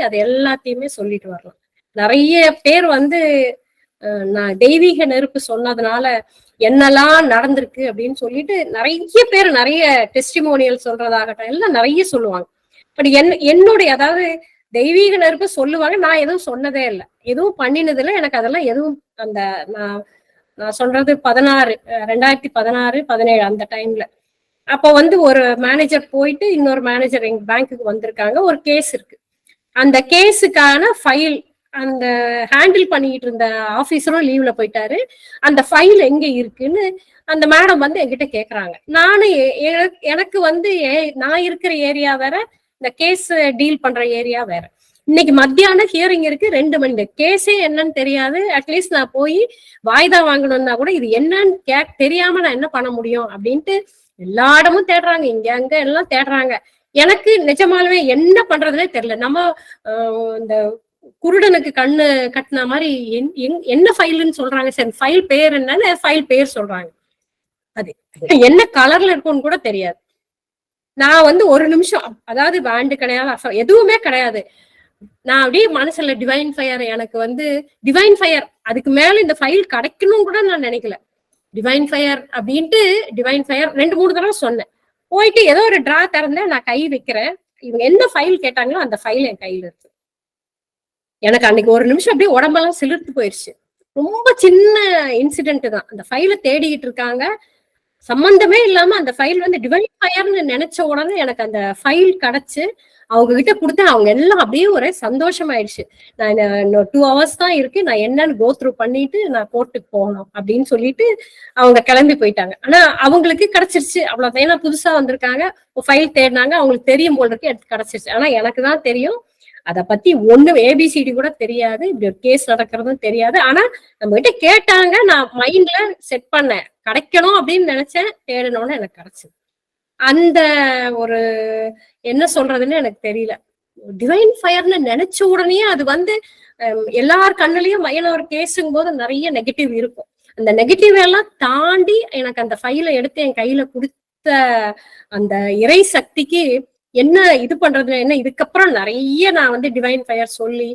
அது எல்லாத்தையுமே சொல்லிட்டு வரலாம். நிறைய பேர் வந்து நான் தெய்வீக நெருப்பு சொன்னதுனால என்னெல்லாம் நடந்திருக்கு அப்படின்னு சொல்லிட்டு நிறைய பேர் நிறைய டெஸ்டிமோனியல் சொல்றதாகட்டும் எல்லாம் நிறைய சொல்லுவாங்க. பட் என் என்னுடைய அதாவது தெய்வீக நெருப்பு சொல்லுவாங்க நான் எதுவும் சொன்னதே இல்லை. எதுவும் பண்ணினது எனக்கு அதெல்லாம் எதுவும் அந்த நான் நான் சொல்றது பதினாறு ரெண்டாயிரத்தி பதினாறு பதினேழு அந்த டைம்ல அப்போ வந்து ஒரு மேனேஜர் போயிட்டு இன்னொரு மேனேஜர் எங்க பேங்க்குக்கு வந்திருக்காங்க. ஒரு கேஸ் இருக்கு. அந்த கேஸுக்கான ஃபைல் அந்த ஹேண்டில் பண்ணிட்டு இருந்த ஆஃபீஸரும் லீவ்ல போயிட்டாரு. அந்த ஃபைல் எங்க இருக்குன்னு அந்த மேடம் வந்து என்கிட்ட கேக்குறாங்க. நானும் எ- எனக்கு- எனக்கு வந்து ஏ- நான் இருக்கிற ஏரியா வேற இந்த கேஸ் டீல் பண்ற ஏரியா வேற. இன்னைக்கு மத்தியானம் ஹியரிங் இருக்கு ரெண்டு மணி கேஸே என்னன்னு தெரியாது. அட்லீஸ்ட் நான் போய் வாய்தா வாங்கணும்னா கூட இது என்னன்னு கே தெரியாம நான் என்ன பண்ண முடியும் அப்படின்ட்டு எல்லா இடமும் தேடுறாங்க. இங்க அங்க எல்லாம் தேடுறாங்க. எனக்கு நிஜமாலுமே என்ன பண்றதுனே தெரியல. நம்ம இந்த குருடனுக்கு கண்ணு கட்டின மாதிரி என்- என்- என்ன ஃபைல்னு சொல்றாங்க? சரி ஃபைல் பேர் என்னன்னு ஃபைல் பேர் சொல்றாங்க. அது என்ன கலர்ல இருக்கும்னு கூட தெரியாது. நான் வந்து ஒரு நிமிஷம் அதாவது பேண்டு கிடையாது எதுவுமே கிடையாது. நான் அப்படியே மனசுல டிவைன் ஃபயர் எனக்கு வந்து டிவைன் ஃபயர் அதுக்கு மேல இந்த ஃபைல் கிடைக்கணும் கூட நான் நினைக்கல. டிவைன் ஃபயர் அப்படின்ட்டு டிவைன் ஃபயர் ரெண்டு மூணு தடவை சொன்னேன். போயிட்டு ஏதோ ஒரு டிரா திறந்தேன் நான் கை வைக்கிறேன். இவங்க என்ன ஃபைல் கேட்டாங்களோ அந்த ஃபைல் என் கையில இருக்கு. எனக்கு அன்னைக்கு ஒரு நிமிஷம் அப்படியே உடம்பெல்லாம் சிலிர்த்து போயிருச்சு. ரொம்ப சின்ன இன்சிடென்ட் தான். அந்த ஃபைலை தேடிக்கிட்டு இருக்காங்க. சம்பந்தமே இல்லாம அந்த ஃபைல் வந்து டிவைன் ஃபயர்னு நினைச்ச உடனே எனக்கு அந்த ஃபைல் கிடைச்சு. அவங்க கிட்ட கொடுத்தேன். அவங்க எல்லாம் அப்படியே ஒரே சந்தோஷமாயிடுச்சு. நான் இன்னும் டூ ஹவர்ஸ் தான் இருக்கு. நான் என்னன்னு கோ த்ரூ பண்ணிட்டு நான் கோர்ட்டுக்கு போகணும் அப்படின்னு சொல்லிட்டு அவங்க கிளம்பி போயிட்டாங்க. ஆனா அவங்களுக்கு கிடைச்சிருச்சு. அவ்வளவு ஏன்னா புதுசா வந்திருக்காங்க. ஃபைல் தேடினாங்க. அவங்களுக்கு தெரியும் போல் இருக்கு. எனக்கு கிடைச்சிருச்சு. ஆனா எனக்கு தான் தெரியும். அதை பத்தி ஒண்ணு ஏபிசிடி கூட தெரியாது. இப்படி ஒரு கேஸ் நடக்கிறதும் தெரியாது. ஆனா நம்ம கிட்ட கேட்டாங்க. நான் மைண்ட்ல செட் பண்ணேன். கிடைக்கணும் அப்படின்னு நினைச்சேன். தேடணும்னு எனக்கு கிடைச்சது. அந்த ஒரு என்ன சொல்றதுன்னு எனக்கு தெரியல. டிவைன் ஃபயர்னு நினைச்ச உடனே அது வந்து எல்லார் கண்ணுலயும் மையன ஒரு போது நிறைய நெகட்டிவ் இருக்கும். அந்த நெகட்டிவ் எல்லாம் தாண்டி எனக்கு அந்த ஃபைலை எடுத்து என் கையில கொடுத்த அந்த இறை சக்திக்கு என்ன இது பண்றது என்ன இதுக்கப்புறம் நிறைய நான் வந்து டிவைன் ஃபயர் சொல்லி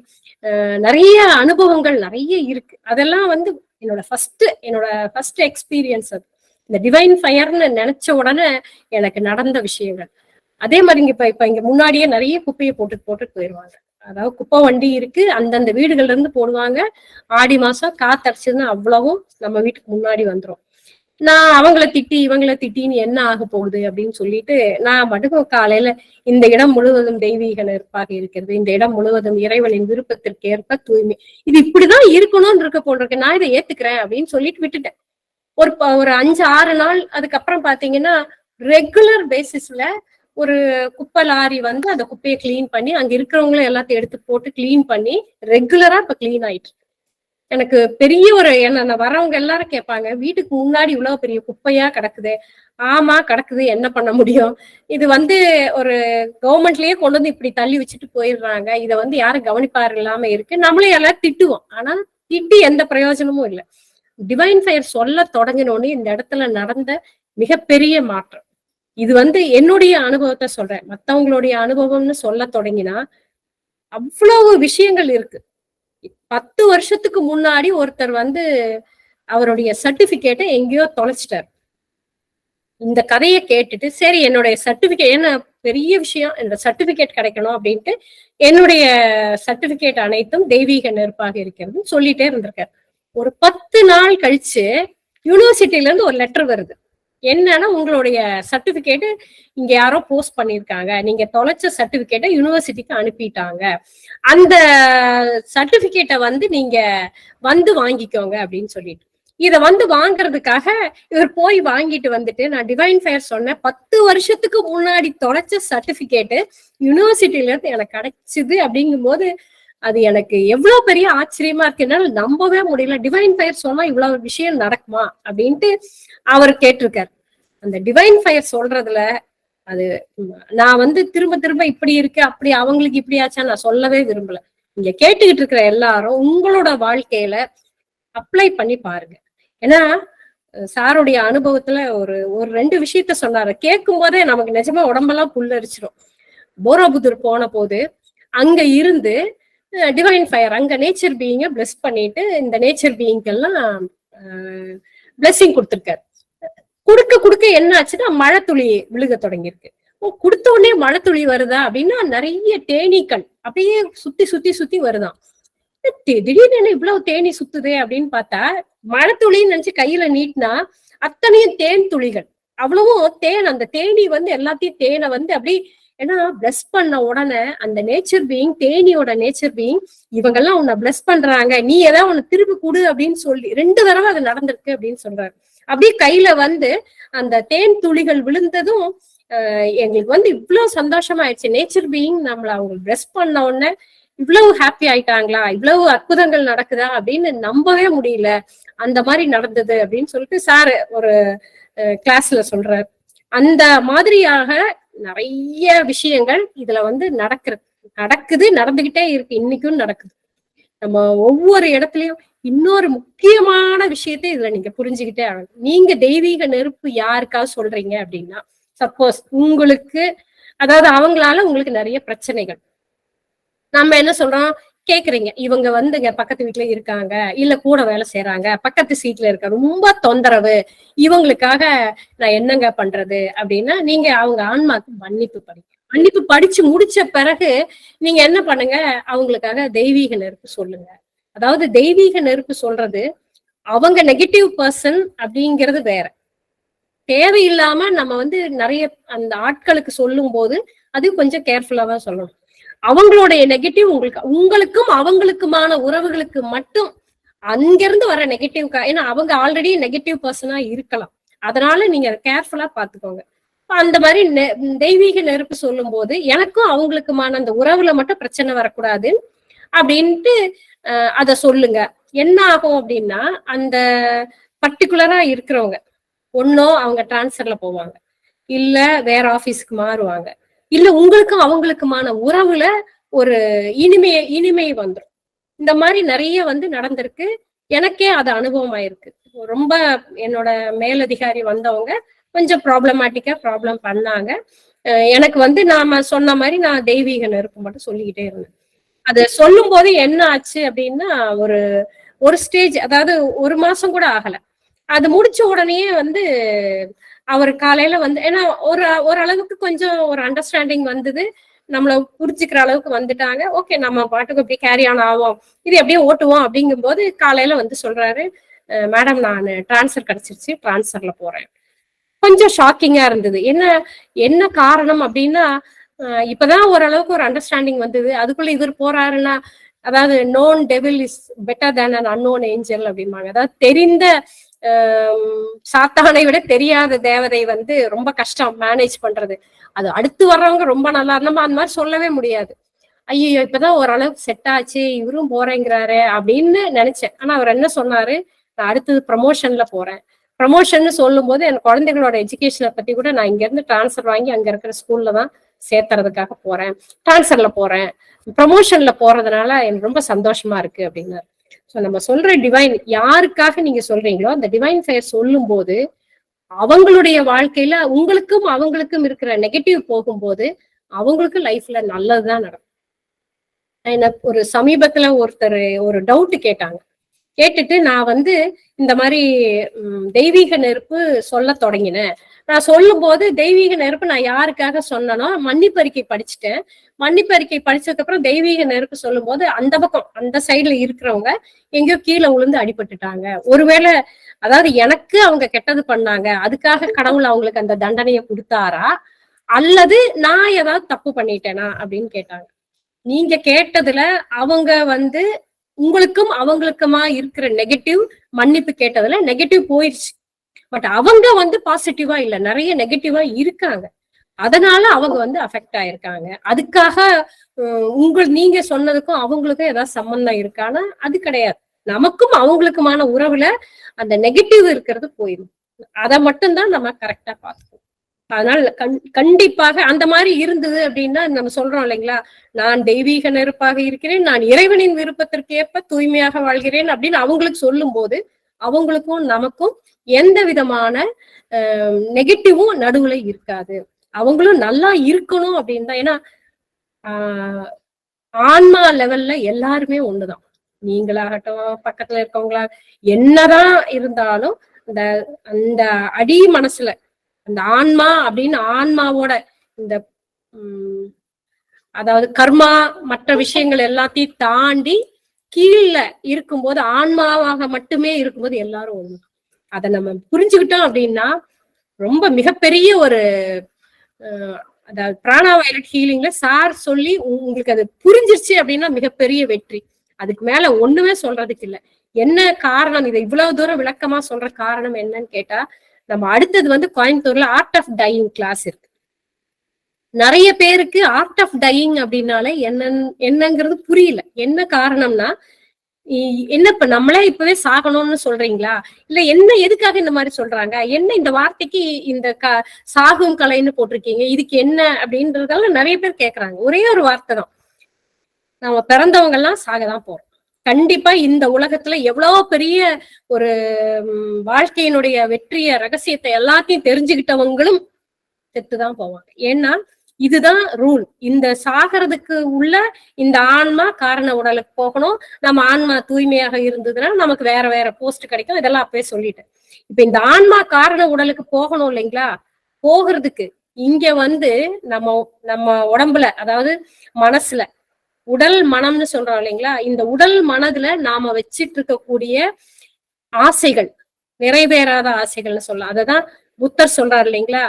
நிறைய அனுபவங்கள் நிறைய இருக்கு. அதெல்லாம் வந்து என்னோட ஃபர்ஸ்ட் என்னோட ஃபர்ஸ்ட் எக்ஸ்பீரியன்ஸ் அது. இந்த டிவைன் ஃபயர்னு நினைச்ச உடனே எனக்கு நடந்த விஷயங்கள். அதே மாதிரி இங்க இப்ப இப்ப இங்க முன்னாடியே நிறைய குப்பையை போட்டுட்டு போட்டுட்டு போயிடுவாங்க அதாவது குப்பை வண்டி இருக்கு அந்தந்த வீடுகள்ல இருந்து போடுவாங்க. ஆடி மாசம் காத்தடிச்சதுன்னா அவ்வளவும் நம்ம வீட்டுக்கு முன்னாடி வந்துரும். நான் அவங்கள திட்டி இவங்கள திட்டின்னு என்ன ஆக போகுது அப்படின்னு சொல்லிட்டு நான் மட்டும் காலையில இந்த இடம் முழுவதும் தெய்வீக நெருப்பாக இருக்கிறது. இந்த இடம் முழுவதும் இறைவனின் விருப்பத்திற்கு ஏற்ப தூய்மை. இது இப்படிதான் இருக்கணும்னு இருக்க போட்டிருக்கு நான் இதை ஏத்துக்கிறேன் அப்படின்னு சொல்லிட்டு விட்டுட்டேன். ஒரு ப- ஒரு அஞ்சு ஆறு நாள் அதுக்கப்புறம் பாத்தீங்கன்னா ரெகுலர் பேசிஸ்ல ஒரு குப்பை லாரி வந்து அந்த குப்பையை க்ளீன் பண்ணி அங்க இருக்கிறவங்களும் எல்லாத்தையும் எடுத்து போட்டு கிளீன் பண்ணி ரெகுலரா இப்ப கிளீன் ஆயிட்டு எனக்கு பெரிய ஒரு என்ன வரவங்க எல்லாரும் கேட்பாங்க வீட்டுக்கு முன்னாடி இவ்வளவு பெரிய குப்பையா கிடக்குது? ஆமா கிடக்குது. என்ன பண்ண முடியும்? இது வந்து ஒரு கவர்மெண்ட்லயே கொண்டு வந்து இப்படி தள்ளி வச்சுட்டு போயிடுறாங்க. இதை வந்து யாரும் கவனிப்பார் இல்லாம இருக்கு. நம்மளே எல்லாம் திட்டுவோம். ஆனா திட்டி எந்த பிரயோஜனமும் இல்லை. டிவைன் ஃபயர் சொல்ல தொடங்கினோடனே இந்த இடத்துல நடந்த மிகப்பெரிய மாற்றம். இது வந்து என்னுடைய அனுபவத்தை சொல்றேன். மத்தவங்களுடைய அனுபவம்னு சொல்ல தொடங்கினா அவ்வளவு விஷயங்கள் இருக்கு. பத்து வருஷத்துக்கு முன்னாடி ஒருத்தர் வந்து அவருடைய சர்டிபிகேட்டை எங்கேயோ தொலைச்சிட்டார். இந்த கதையை கேட்டுட்டு சரி என்னுடைய சர்டிபிகேட் என்ன பெரிய விஷயம் இந்த சர்டிபிகேட் கிடைக்கணும் அப்படின்ட்டு என்னுடைய சர்டிபிகேட் அனைத்தும் தெய்வீக நெருப்பாக இருக்கிறது சொல்லிட்டே இருந்திருக்காரு. ஒரு பத்து நாள் கழிச்சு யூனிவர்சிட்டில இருந்து ஒரு லெட்டர் வருது. என்னன்னா உங்களுடைய சர்டிபிகேட் இங்க யாரோ போஸ்ட் பண்ணிருக்காங்க நீங்க தொலைச்ச சர்டிபிகேட்டை யூனிவர்சிட்டிக்கு அனுப்பிட்டாங்க. அந்த சர்டிபிகேட்டை வந்து நீங்க வந்து வாங்கிக்கோங்க அப்படின்னு சொல்லிட்டு. இத வந்து வாங்குறதுக்காக இவர் போய் வாங்கிட்டு வந்துட்டு நான் டிவைன் ஃபயர் சொன்னேன். பத்து வருஷத்துக்கு முன்னாடி தொலைச்ச சர்டிபிகேட்டு யூனிவர்சிட்டில இருந்து எனக்கு கிடைச்சது அப்படிங்கும்போது அது எனக்கு எவ்வளவு பெரிய ஆச்சரியமா இருக்கு. என்னால நம்பவே முடியல. டிவைன் ஃபயர் சொன்னா இவ்வளவு விஷயம் நடக்குமா? அப்படின்ட்டு அவர் கேட்டிருக்காரு. அந்த டிவைன் ஃபயர் சொல்றதுல அது நான் வந்து திரும்ப திரும்ப இப்படி இருக்கு அப்படி அவங்களுக்கு இப்படி ஆச்சா நான் சொல்லவே விரும்பல. இங்க கேட்டுக்கிட்டு இருக்கிற எல்லாரும் உங்களோட வாழ்க்கையில அப்ளை பண்ணி பாருங்க. ஏன்னா சாருடைய அனுபவத்துல ஒரு ஒரு ரெண்டு விஷயத்த சொன்னாரு. கேட்கும் போதே நமக்கு நிஜமா உடம்பெல்லாம் புல்லரிச்சிடும் போரோபுதூர் போன போது அங்க இருந்து டிவைன் ஃபயர் அங்க நேச்சர் பீயிங்க பிளஸ் பண்ணிட்டு இந்த நேச்சர் பீயிங்கெல்லாம் பிளஸ்ஸிங் கொடுத்துருக்காரு. கொடுக்க கொடுக்க என்ன ஆச்சுன்னா மழை துளி விழுக தொடங்கியிருக்கு. ஓ கொடுத்த உடனே மழை துளி வருதா அப்படின்னா நிறைய தேனீக்கள் அப்படியே சுத்தி சுத்தி சுத்தி வருதாம் திடீர்னு என்ன இவ்வளவு தேனி சுத்துதே அப்படின்னு பார்த்தா மழை துளின்னு நினைச்சு கையில நீட்டினா அத்தனையும் தேன் துளிகள். அவ்வளவும் தேன் அந்த தேனி வந்து எல்லாத்தையும் தேனை வந்து அப்படி ஏன்னா பிளஸ் பண்ண உடனே அந்த நேச்சர் பீயிங் தேனியோட நேச்சர் பீயிங் இவங்கெல்லாம் உன்னை பிளஸ் பண்றாங்க. நீ ஏதாவது உன்னை திருப்பி கொடு அப்படின்னு சொல்லி ரெண்டு தடவை அது நடந்திருக்கு அப்படின்னு சொல்றாரு. அப்படியே கையில வந்து அந்த தேன் துளிகள் விழுந்ததும் ஆஹ் எங்களுக்கு வந்து இவ்வளவு சந்தோஷமா ஆயிடுச்சு நேச்சர் பீயிங் நம்மள அவங்க பிளஸ் பண்ண உடனே இவ்வளவு ஹாப்பி ஆயிட்டாங்களா? இவ்வளவு அற்புதங்கள் நடக்குதா? அப்படின்னு நம்பவே முடியல. அந்த மாதிரி நடந்தது அப்படின்னு சொல்லிட்டு சார் ஒரு கிளாஸ்ல சொல்றாரு. அந்த மாதிரியாக நிறைய விஷயங்கள் இதுல வந்து நடக்கிறது நடக்குது நடந்துகிட்டே இருக்கு. இன்னைக்கும் நடக்குது. நம்ம ஒவ்வொரு இடத்துலயும் இன்னொரு முக்கியமான விஷயத்தை இதுல நீங்க புரிஞ்சுக்கிட்டே ஆகணும். நீங்க தெய்வீக நெருப்பு யாருக்காவது சொல்றீங்க அப்படின்னா சப்போஸ் உங்களுக்கு அதாவது அவங்களால உங்களுக்கு நிறைய பிரச்சனைகள். நம்ம என்ன சொல்றோம்? கேக்குறீங்க. இவங்க வந்துங்க பக்கத்து வீட்டுல இருக்காங்க இல்ல கூட வேலை செய்யறாங்க பக்கத்து சீட்ல இருக்க ரொம்ப தொந்தரவு. இவங்களுக்காக நான் என்னங்க பண்றது? அப்படின்னா நீங்க அவங்க ஆன்மாக்கு மன்னிப்பு படிங்க மன்னிப்பு படிச்சு முடிச்ச பிறகு நீங்க என்ன பண்ணுங்க? அவங்களுக்காக தெய்வீக நெருப்பு சொல்லுங்க. அதாவது தெய்வீக நெருப்பு சொல்றது அவங்க நெகட்டிவ் பர்சன் அப்படிங்கிறது வேற. தேவையில்லாம நம்ம வந்து நிறைய அந்த ஆட்களுக்கு சொல்லும் போது அது கொஞ்சம் கேர்ஃபுல்லாவா சொல்லணும். அவங்களுடைய நெகட்டிவ் உங்களுக்கு உங்களுக்கும் அவங்களுக்குமான உறவுகளுக்கு மட்டும் அங்கிருந்து வர நெகட்டிவ் ஏன்னா அவங்க ஆல்ரெடி நெகட்டிவ் பர்சனா இருக்கலாம். அதனால நீங்க கேர்ஃபுல்லா பாத்துக்கோங்க அந்த மாதிரி நெ- தெய்வீக நெருப்பு சொல்லும் போது எனக்கும் அவங்களுக்குமான அந்த உறவுல மட்டும் பிரச்சனை வரக்கூடாது அப்படின்ட்டு அத சொல்லுங்க. என்ன ஆகும் அப்படின்னா அந்த பர்டிகுலரா இருக்கிறவங்க ஒன்னோ அவங்க டிரான்ஸ்ஃபர்ல போவாங்க. இல்ல வேற ஆபீஸ்க்கு மாறுவாங்க. இல்ல உங்களுக்கும் அவங்களுக்குமான உறவுல ஒரு இனிமைய இனிமை வந்துடும் இந்த மாதிரி நிறைய வந்து நடந்திருக்கு. எனக்கே அது அனுபவம் ஆயிருக்கு ரொம்ப என்னோட மேலதிகாரி வந்தவங்க கொஞ்சம் ப்ராப்ளமேட்டிக்கா ப்ராப்ளம் பண்ணாங்க. எனக்கு வந்து நாம சொன்ன மாதிரி நான் தெய்வீக நெருப்பு மட்டும் சொல்லிக்கிட்டே இருந்தேன். அது சொல்லும் போது என்ன ஆச்சு அப்படின்னா ஒரு ஒரு ஸ்டேஜ் அதாவது ஒரு மாசம் கூட ஆகலை. அது முடிச்ச உடனே வந்து அவர் காலையில வந்து ஏன்னா ஒரு ஓரளவுக்கு கொஞ்சம் ஒரு அண்டர்ஸ்டாண்டிங் வந்தது. நம்மள புரிஞ்சுக்கிற அளவுக்கு வந்துட்டாங்க. ஓகே நம்ம பாட்டுக்கு அப்படியே கேரி ஆன் ஆவோம். இது அப்படியே ஓட்டுவோம் அப்படிங்கும்போது காலையில வந்து சொல்றாரு மேடம் நான் டிரான்ஸ்ஃபர் கிடைச்சிருச்சு டிரான்ஸ்ஃபர்ல போறேன். கொஞ்சம் ஷாக்கிங்கா இருந்தது. என்ன என்ன காரணம் அப்படின்னா இப்பதான் ஓரளவுக்கு ஒரு அண்டர்ஸ்டாண்டிங் வந்தது. அதுக்குள்ள இவர் போறாருன்னா அதாவது known devil is better than an unknown angel அப்படிம்பாங்க. அதாவது தெரிந்த சாத்தானை விட தெரியாத தேவதை வந்து ரொம்ப கஷ்டம் மேனேஜ் பண்றது. அது அடுத்து வர்றவங்க ரொம்ப நல்லா நம்ம அந்த மாதிரி சொல்லவே முடியாது. ஐயோ இப்பதான் ஓரளவுக்கு செட் ஆச்சு இவரும் போறேங்கிறாரு அப்படின்னு நினைச்சேன். ஆனா அவர் என்ன சொன்னாரு? நான் அடுத்தது ப்ரமோஷன்ல போறேன். ப்ரமோஷன் சொல்லும் போது என் குழந்தைகளோட எஜுகேஷனை பத்தி கூட நான் இங்க இருந்து டிரான்ஸ்ஃபர் வாங்கி அங்க இருக்கிற ஸ்கூல்ல தான் சேர்த்துறதுக்காக போறேன். டிரான்ஸ்ஃபர்ல போறேன். ப்ரமோஷன்ல போறதுனால எனக்கு ரொம்ப சந்தோஷமா இருக்கு அப்படின்னாரு. ஸோ நம்ம சொல்ற டிவைன் யாருக்காக நீங்க சொல்றீங்களோ அந்த டிவைன் ஃபயர் சொல்லும் போது அவங்களுடைய வாழ்க்கையில உங்களுக்கும் அவங்களுக்கும் இருக்கிற நெகட்டிவ் போகும்போது அவங்களுக்கு லைஃப்ல நல்லதுதான் நடக்கும். என்ன ஒரு சமீபத்துல ஒருத்தர் ஒரு டவுட் கேட்டாங்க. கேட்டுட்டு நான் வந்து இந்த மாதிரி தெய்வீக நெருப்பு சொல்ல தொடங்கினேன். நான் சொல்லும் போது தெய்வீக நெருப்பு நான் யாருக்காக சொன்னனோ மன்னிப்பறிக்கை படிச்சுட்டேன். மன்னிப்பறிக்கை படிச்சதுக்கு அப்புறம் தெய்வீக நெருப்பு சொல்லும் போது அந்த பக்கம் அந்த சைடுல இருக்கிறவங்க எங்கேயோ கீழே விழுந்து அடிபட்டுட்டாங்க. ஒருவேளை அதாவது எனக்கு அவங்க கெட்டது பண்ணாங்க அதுக்காக கடவுள் அவங்களுக்கு அந்த தண்டனையை கொடுத்தாரா? அல்லது நான் ஏதாவது தப்பு பண்ணிட்டேனா அப்படின்னு கேட்டாங்க. நீங்க கேட்டதுல அவங்க வந்து உங்களுக்கும் அவங்களுக்குமா இருக்கிற நெகட்டிவ் மன்னிப்பு கேட்டதுல நெகட்டிவ் போயிடுச்சு பட் அவங்க வந்து பாசிட்டிவா இல்ல நிறைய நெகட்டிவா இருக்காங்க. அதனால அவங்க வந்து அஃபெக்ட் ஆயிருக்காங்க. அதுக்காக உம், உங்கள் நீங்க சொன்னதுக்கும் அவங்களுக்கும் ஏதாவது சம்பந்தம் இருக்கான்னா அது கிடையாது. நமக்கும் அவங்களுக்குமான உறவுல அந்த நெகட்டிவ் இருக்கிறது போயிடும் அதை மட்டும்தான் நம்ம கரெக்டா பார்த்துக்கணும். அதனால கண் கண்டிப்பாக அந்த மாதிரி இருந்தது அப்படின்னா நம்ம சொல்றோம் இல்லைங்களா? நான் தெய்வீக நெருப்பாக இருக்கிறேன் நான் இறைவனின் விருப்பத்திற்கு ஏற்ப தூய்மையாக வாழ்கிறேன் அப்படின்னு அவங்களுக்கு சொல்லும் போது அவங்களுக்கும் நமக்கும் எந்த விதமான நெகட்டிவும் நடுவுல இருக்காது. அவங்களும் நல்லா இருக்கணும் அப்படின்னு தான். ஏன்னா ஆஹ் ஆன்மா லெவல்ல எல்லாருமே ஒண்ணுதான். நீங்களாகட்டும் பக்கத்துல இருக்கவங்களா என்னதான் இருந்தாலும் இந்த அந்த அடி மனசுல அந்த ஆன்மா அப்படின்னு ஆன்மாவோட இந்த உம் அதாவது கர்மா மற்ற விஷயங்கள் எல்லாத்தையும் தாண்டி கீழ இருக்கும்போது ஆன்மாவாக மட்டுமே இருக்கும்போது எல்லாரும் ஒண்ணு. அதை நம்ம புரிஞ்சுக்கிட்டோம் அப்படின்னா ரொம்ப மிகப்பெரிய ஒரு அதாவது பிராணா வயலட் ஹீலிங்ல சார் சொல்லி உங்களுக்கு அது புரிஞ்சிருச்சு அப்படின்னா மிகப்பெரிய வெற்றி. அதுக்கு மேல ஒண்ணுமே சொல்றதுக்கு இல்லை. என்ன காரணம்? இதை இவ்வளவு தூரம் விளக்கமா சொல்ற காரணம் என்னன்னு கேட்டா நம்ம அடுத்தது வந்து கோயம்புத்தூர்ல ஆர்ட் ஆஃப் டையிங் கிளாஸ் இருக்கு. நிறைய பேருக்கு ஆர்ட் ஆஃப் டையிங் அப்படின்னால என்னன்னு என்னங்கிறது புரியல. என்ன காரணம்னா இ- என்ன இப்ப நம்மளே இப்பவே சாகணும்னு சொல்றீங்களா? இல்ல என்ன எதுக்காக இந்த மாதிரி சொல்றாங்க? என்ன இந்த வார்த்தைக்கு இந்த க சாகும் கலைன்னு போட்டிருக்கீங்க? இதுக்கு என்ன அப்படின்றதெல்லாம் நிறைய பேர் கேக்குறாங்க. ஒரே ஒரு வார்த்தை தான். நம்ம பிறந்தவங்க எல்லாம் சாகதான் போறோம். கண்டிப்பா இந்த உலகத்துல எவ்வளவு பெரிய ஒரு வாழ்க்கையினுடைய வெற்றிய ரகசியத்தை எல்லாத்தையும் தெரிஞ்சுக்கிட்டவங்களும் செத்துதான் போவாங்க. ஏன்னா இதுதான் ரூல் இந்த சாகிறதுக்கு உள்ள இந்த ஆன்மா காரண உடலுக்கு போகணும். நம்ம ஆன்மா தூய்மையாக இருந்ததுன்னா நமக்கு வேற வேற போஸ்ட் கிடைக்கும். இதெல்லாம் அப்பவே சொல்லிட்டேன். இப்ப இந்த ஆன்மா காரண உடலுக்கு போகணும் இல்லைங்களா? போகிறதுக்கு இங்க வந்து நம்ம நம்ம உடம்புல அதாவது மனசுல உடல் மனம்னு சொல்றோம் இல்லைங்களா? இந்த உடல் மனதுல நாம வச்சிட்டு இருக்கக்கூடிய ஆசைகள் நிறைவேறாத ஆசைகள்னு சொல்லலாம். அததான் புத்தர் சொல்றாரு இல்லைங்களா?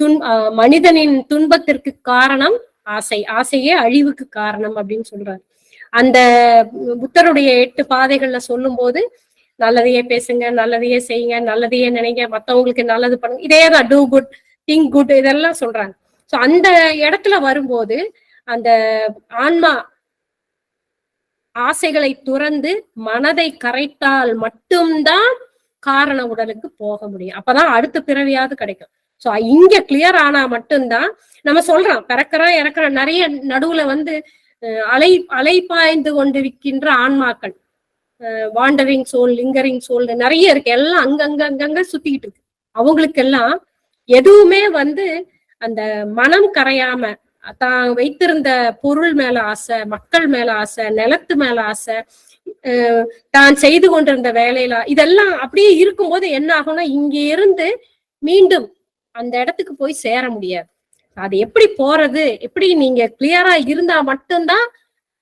துன் மனிதனின் துன்பத்திற்கு காரணம் ஆசை. ஆசையே அழிவுக்கு காரணம் அப்படின்னு சொல்றாரு. அந்த புத்தருடைய எட்டு பாதைகள்ல சொல்லும் போது நல்லதையே பேசுங்க நல்லதையே செய்யுங்க நல்லதையே நினைங்க மத்தவங்களுக்கு நல்லது பண்ணுங்க இதே தான் டூ குட் திங்க் குட் இதெல்லாம் சொல்றாங்க. சோ அந்த இடத்துல வரும்போது அந்த ஆன்மா ஆசைகளை துறந்து மனதை கரைத்தால் மட்டும்தான் காரண உடலுக்கு போக முடியும். அப்பதான் அடுத்த பிறவியாவது கிடைக்கும். சோ இங்க கிளியர் ஆனா மட்டும்தான் நம்ம சொல்றோம். பிறக்கிறோம் இறக்குற நிறைய நடுவுல வந்து அலை அலை பாய்ந்து கொண்டிருக்கின்ற ஆன்மாக்கள் வாண்டரிங் சோல் லிங்கரிங் சோல் நிறைய இருக்கு. எல்லாம் அங்கங்க அங்கங்க சுத்திக்கிட்டு இருக்கு. அவங்களுக்கெல்லாம் எதுவுமே வந்து அந்த மனம் கரையாம தான் வைத்திருந்த பொருள் மேல ஆசை மக்கள் மேல ஆசை நிலத்து மேல ஆசை தான் செய்து கொண்டிருந்த வேலையில இதெல்லாம் அப்படியே இருக்கும்போது என்ன ஆகும்னா இங்க இருந்து மீண்டும் அந்த இடத்துக்கு போய் சேர முடியாது. அது எப்படி போறது? எப்படி நீங்க கிளியரா இருந்தா மட்டும்தான்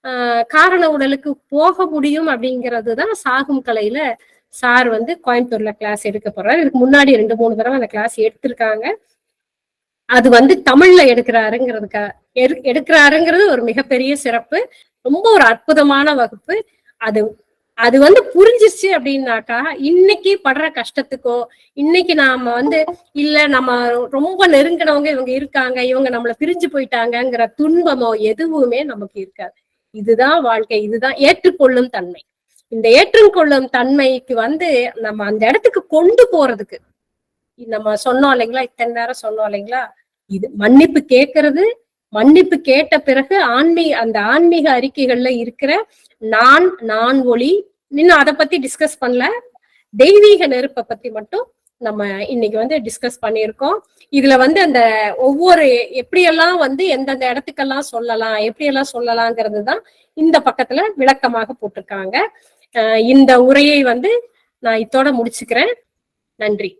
ஆஹ் காரண உடலுக்கு போக முடியும் அப்படிங்கிறது தான் சாகும் கலையில சார் வந்து கோயம்புத்தூர்ல கிளாஸ் எடுக்க போறாரு. இதுக்கு முன்னாடி ரெண்டு மூணு தடவை அந்த கிளாஸ் எடுத்திருக்காங்க. அது வந்து தமிழ்ல எடுக்கிறாருங்கிறதுக்கா எடு- எடுக்கிறாருங்கிறது ஒரு மிகப்பெரிய சிறப்பு. ரொம்ப ஒரு அற்புதமான வகுப்பு. அது அது வந்து புரிஞ்சிருச்சு அப்படின்னாக்கா இன்னைக்கு படுற கஷ்டத்துக்கோ இன்னைக்கு நாம வந்து இல்ல நம்ம ரொம்ப நெருங்கினவங்க இவங்க இருக்காங்க இவங்க நம்மள பிரிஞ்சு போயிட்டாங்கங்கிற துன்பமோ எதுவுமே நமக்கு இருக்காது. இதுதான் வாழ்க்கை இதுதான் ஏற்றுக்கொள்ளும் தன்மை. இந்த ஏற்றுக்கொள்ளும் தன்மைக்கு வந்து நம்ம அந்த இடத்துக்கு கொண்டு போறதுக்கு நம்ம சொன்னோம் இல்லைங்களா? இத்தனை நேரம் சொன்னோம் இல்லைங்களா? இது மன்னிப்பு கேட்கறது மன்னிப்பு கேட்ட பிறகு ஆன்மீக அந்த ஆன்மீக அறிக்கைகள்ல இருக்கிற நான் நான் ஒளி இன்னும் அதை பத்தி டிஸ்கஸ் பண்ணல. தெய்வீக நெருப்பை பத்தி மட்டும் நம்ம இன்னைக்கு வந்து டிஸ்கஸ் பண்ணியிருக்கோம். இதுல வந்து அந்த ஒவ்வொரு எப்படியெல்லாம் வந்து எந்தெந்த இடத்துக்கெல்லாம் சொல்லலாம் எப்படியெல்லாம் சொல்லலாங்கிறது தான் இந்த பக்கத்துல விளக்கமாக போட்டிருக்காங்க. இந்த உரையை வந்து நான் இத்தோட முடிச்சுக்கிறேன். நன்றி.